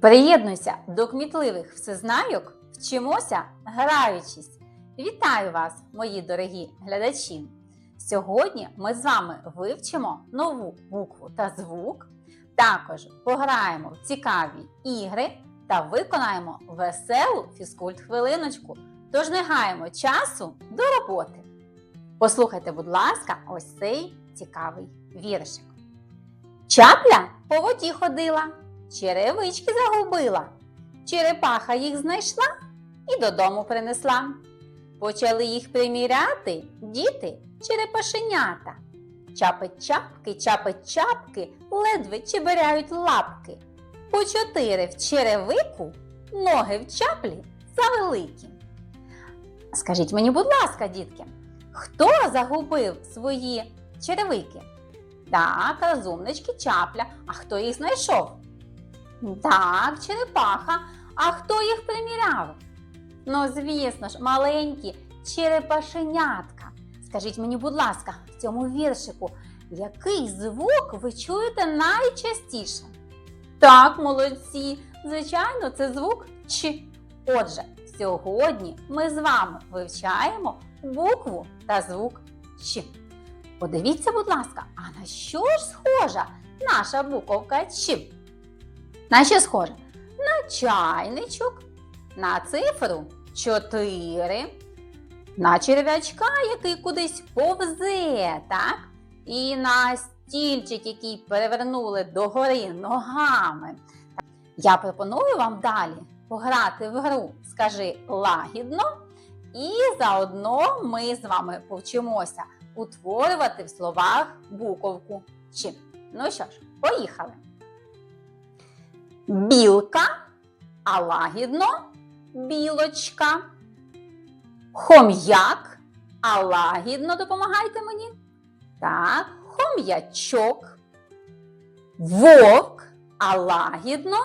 Приєднуйся до кмітливих всезнайок, вчимося граючись. Вітаю вас, мої дорогі глядачі! Сьогодні ми з вами вивчимо нову букву та звук, також пограємо в цікаві ігри та виконаємо веселу фізкульт-хвилиночку. Тож не гаємо часу до роботи. Послухайте, будь ласка, ось цей цікавий віршик. Чапля по воді ходила, черевички загубила, черепаха їх знайшла і додому принесла. Почали їх приміряти діти черепашенята. Чапить чапки, чапить чапки, ледве чеберяють лапки. По чотири в черевику, ноги в чаплі завеликі. Скажіть мені, будь ласка, дітки, хто загубив свої черевики? Так, розумнички чапля. А хто їх знайшов? Так, черепаха. А хто їх приміряв? Ну, звісно ж, маленькі черепашенятка. Скажіть мені, будь ласка, в цьому віршику, який звук ви чуєте найчастіше? Так, молодці. Звичайно, це звук Ч. Отже, сьогодні ми з вами вивчаємо букву та звук Ч. Подивіться, будь ласка, а на що ж схожа наша буковка Ч? На що схожа? На чайничок, на цифру 4, на черв'ячка, який кудись повзе, так? І на стільчик, який перевернули догори ногами. Я пропоную вам далі пограти в гру Скажи лагідно, і заодно ми з вами повчимося утворювати в словах буковку Ч. Ну що ж, поїхали. Білка, а лагідно білочка. Хом'як, а лагідно допомагайте мені. Так, хом'ячок. Вовк, а лагідно.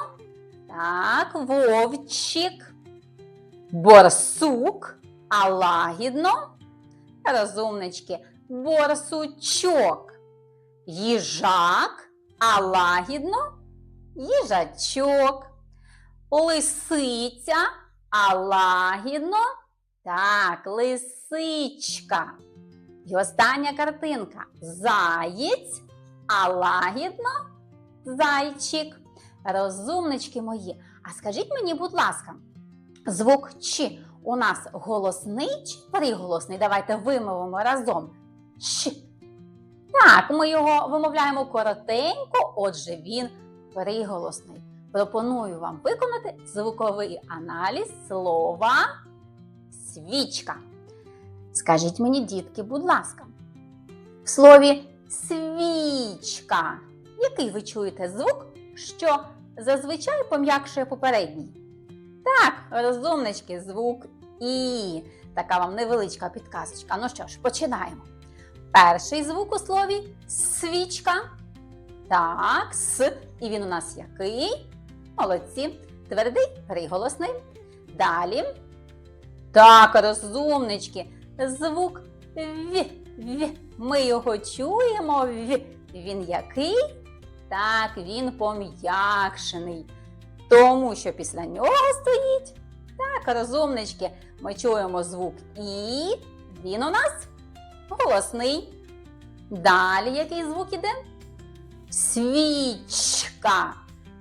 Так, вовчик. Борсук, а лагідно. Розумнички, борсучок. Їжак, а лагідно. Їжачок. Лисиця, а лагідно. Так, лисичка. І остання картинка. Заєць, а лагідно зайчик. Розумнички мої. А скажіть мені, будь ласка, звук Ч у нас голосний чи приголосний? Давайте вимовимо разом. Ш. Так, ми його вимовляємо коротенько, отже, він приголосний. Пропоную вам виконати звуковий аналіз слова свічка. Скажіть мені, дітки, будь ласка, в слові свічка, який ви чуєте звук, що зазвичай пом'якшує попередній? Так, розумнички, звук І. Така вам невеличка підказочка. Ну що ж, починаємо. Перший звук у слові свічка. Так, с. І він у нас який? Молодці. Твердий приголосний. Далі. Так, розумнички. Звук В. В. Ми його чуємо. В. Він який? Так, він пом'якшений. Тому що після нього стоїть. Так, розумнички. Ми чуємо звук І. Він у нас голосний. Далі який звук іде? Свічка.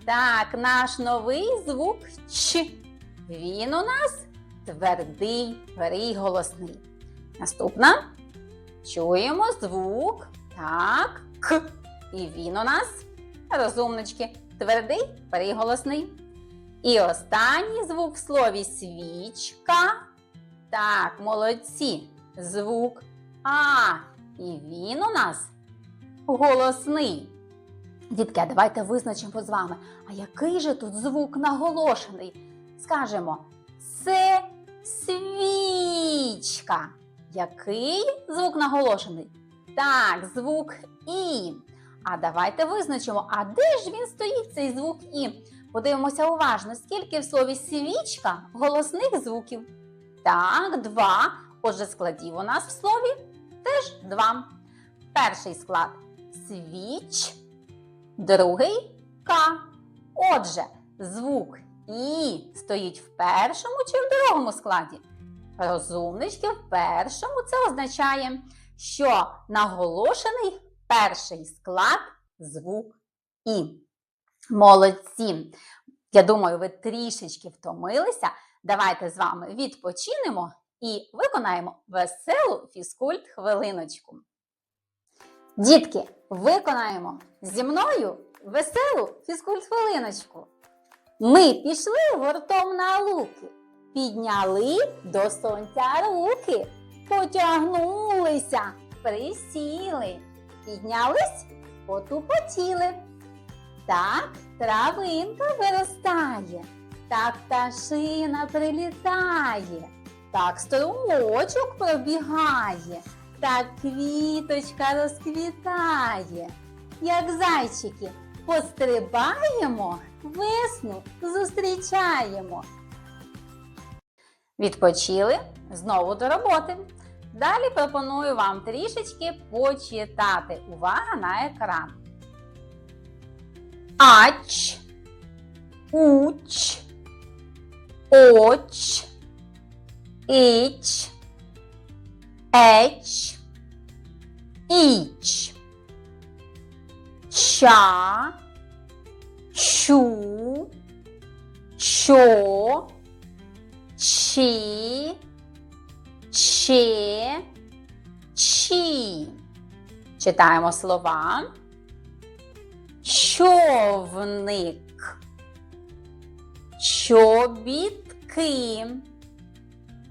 Так, наш новий звук Ч. Він у нас твердий приголосний. Наступна. Чуємо звук так, К. І він у нас, розумнички, твердий приголосний. І останній звук в слові свічка. Так, молодці. Звук А. І він у нас голосний. Дітки, давайте визначимо з вами, а який же тут звук наголошений? Скажемо, це свічка. Який звук наголошений? Так, звук І. А давайте визначимо, а де ж він стоїть, цей звук І? Подивимося уважно, скільки в слові свічка голосних звуків. Так, два. Отже, складів у нас в слові теж два. Перший склад свіч, другий К. Отже, звук І стоїть в першому чи в другому складі? Розумнички в першому це означає, що наголошений перший склад звук І. Молодці! Я думаю, ви трішечки втомилися. Давайте з вами відпочинемо і виконаємо веселу фізкульт хвилиночку. Дітки, виконаємо зі мною веселу фізкульт хвилиночку. Ми пішли гуртом на луки, підняли до сонця руки, потягнулися, присіли, піднялись, потупотіли. Так травинка виростає, так пташина прилітає, так струмочок пробігає, так квіточка розквітає. Як зайчики пострибаємо, весну зустрічаємо. Відпочили знову до роботи. Далі пропоную вам трішечки почитати. Увага на екран. Ач, уч, оч, іч, еч, іч, ча, чу, чо, чи, че, чі. Читаємо слова. Човник, чобітки.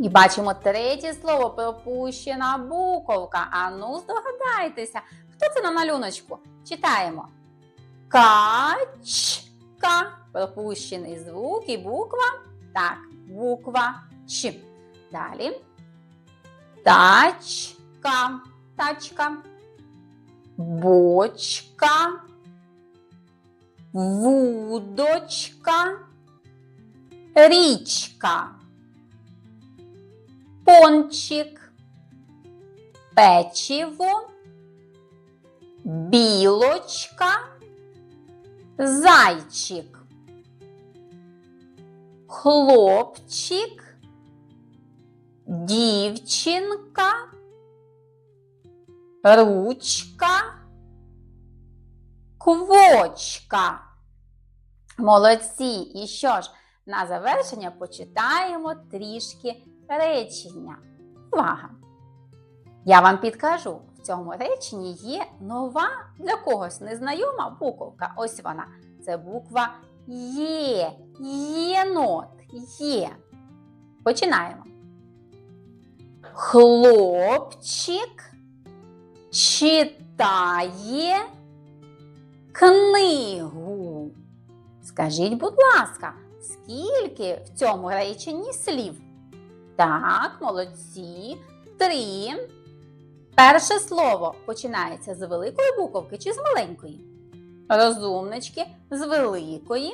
І бачимо третє слово пропущена буковка. Ану, здогадайтеся, хто це на малюночку? Читаємо. Качка. Пропущений звук і буква. Так, буква Ч. Далі. Тачка. Тачка. Бочка. Вудочка. Річка. Пончик. Печиво. Білочка. Зайчик. Хлопчик. Дівчинка. Ручка. Квочка. Молодці. І що ж, на завершення почитаємо трішки речення. Увага! Я вам підкажу, в цьому реченні є нова для когось незнайома буковка. Ось вона. Це буква Є. Єнот. Є. Починаємо. Хлопчик читає книгу. Скажіть, будь ласка, скільки в цьому реченні слів? Так, молодці. Три. Перше слово починається з великої буковки чи з маленької? Розумнички з великої.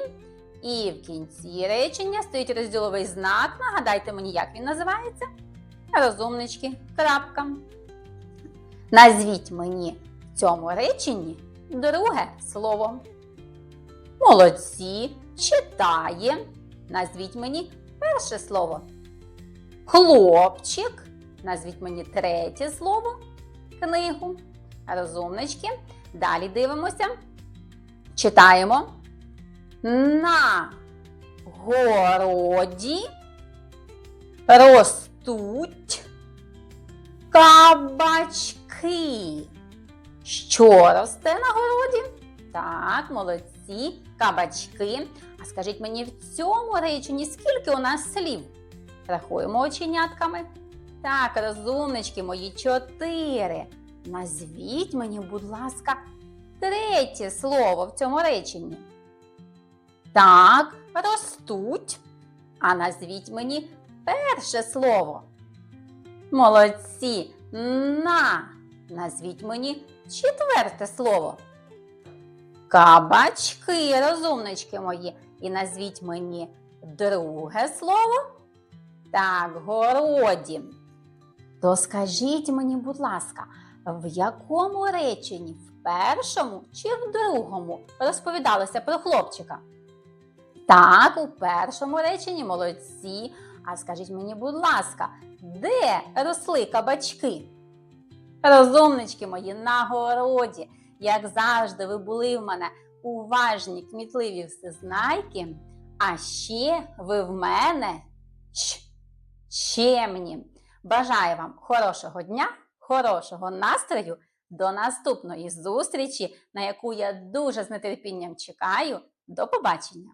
І в кінці речення стоїть розділовий знак. Нагадайте мені, як він називається? Розумнички. Крапка. Назвіть мені в цьому реченні друге слово. Молодці. Читає. Назвіть мені перше слово. Хлопчик. Назвіть мені третє слово. Книгу. Розумнички. Далі дивимося. Читаємо. На городі ростуть кабачки. Що росте на городі? Так, молодці, кабачки. А скажіть мені в цьому реченні, скільки у нас слів? Рахуємо оченятками. Так, розумнички мої чотири. Назвіть мені, будь ласка, третє слово в цьому реченні. Так, ростуть. А назвіть мені перше слово. Молодці. На. Назвіть мені четверте слово. Кабачки, розумнички мої. І назвіть мені друге слово. Так, городі. То скажіть мені, будь ласка, в якому реченні, в першому чи в другому розповідалося про хлопчика? Так, у першому реченні молодці. А скажіть мені, будь ласка, де росли кабачки? Розумнички мої на городі. Як завжди, ви були в мене уважні, кмітливі всезнайки. А ще ви в мене чемні. Бажаю вам хорошого дня, хорошого настрою. До наступної зустрічі, на яку я дуже з нетерпінням чекаю. До побачення!